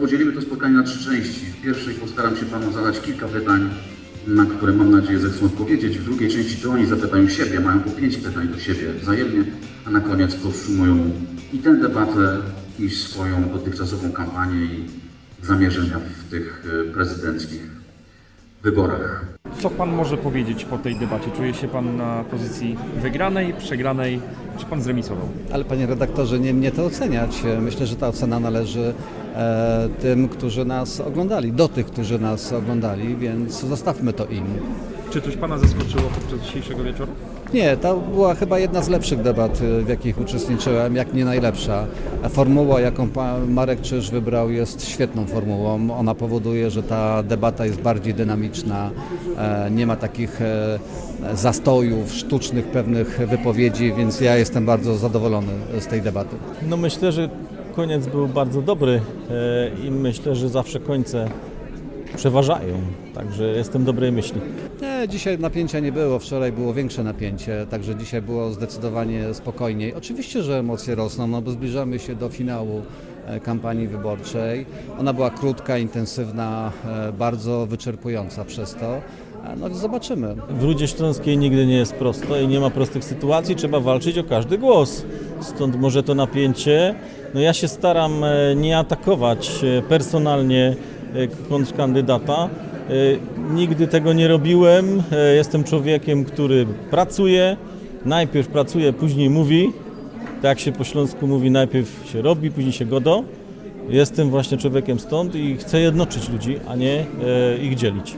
Podzielimy to spotkanie na trzy części. W pierwszej postaram się Panu zadać kilka pytań, na które mam nadzieję zechcą odpowiedzieć. W drugiej części to oni zapytają siebie, mają po pięć pytań do siebie wzajemnie, a na koniec podsumują i tę debatę, i swoją dotychczasową kampanię i zamierzenia w tych e, prezydenckich wyborach. Co pan może powiedzieć po tej debacie? Czuje się pan na pozycji wygranej, przegranej, czy pan zremisował? Ale panie redaktorze, nie mnie to oceniać. Myślę, że ta ocena należy e, tym, którzy nas oglądali, do tych, którzy nas oglądali, więc zostawmy to im. Czy coś pana zaskoczyło podczas dzisiejszego wieczoru? Nie, to była chyba jedna z lepszych debat, y, w jakich uczestniczyłem, jak nie najlepsza. Formuła, jaką pan Marek Czyż wybrał, jest świetną formułą. Ona powoduje, że ta debata jest bardziej dynamiczna, e, nie ma takich e, zastojów, sztucznych pewnych wypowiedzi, więc ja jestem bardzo zadowolony z tej debaty. No myślę, że koniec był bardzo dobry e, i myślę, że zawsze końce przeważają. Także jestem dobrej myśli. Dzisiaj napięcia nie było, wczoraj było większe napięcie, także dzisiaj było zdecydowanie spokojniej. Oczywiście, że emocje rosną, no bo zbliżamy się do finału e, kampanii wyborczej. Ona była krótka, intensywna, e, bardzo wyczerpująca przez to. E, No zobaczymy. W Rudzie Śląskiej nigdy nie jest prosto i nie ma prostych sytuacji, trzeba walczyć o każdy głos. Stąd może to napięcie. No ja się staram nie atakować personalnie kontrkandydata. E, Nigdy tego nie robiłem. E, Jestem człowiekiem, który pracuje. Najpierw pracuje, później mówi. Tak się po śląsku mówi, najpierw się robi, później się godo. Jestem właśnie człowiekiem stąd i chcę jednoczyć ludzi, a nie e, ich dzielić.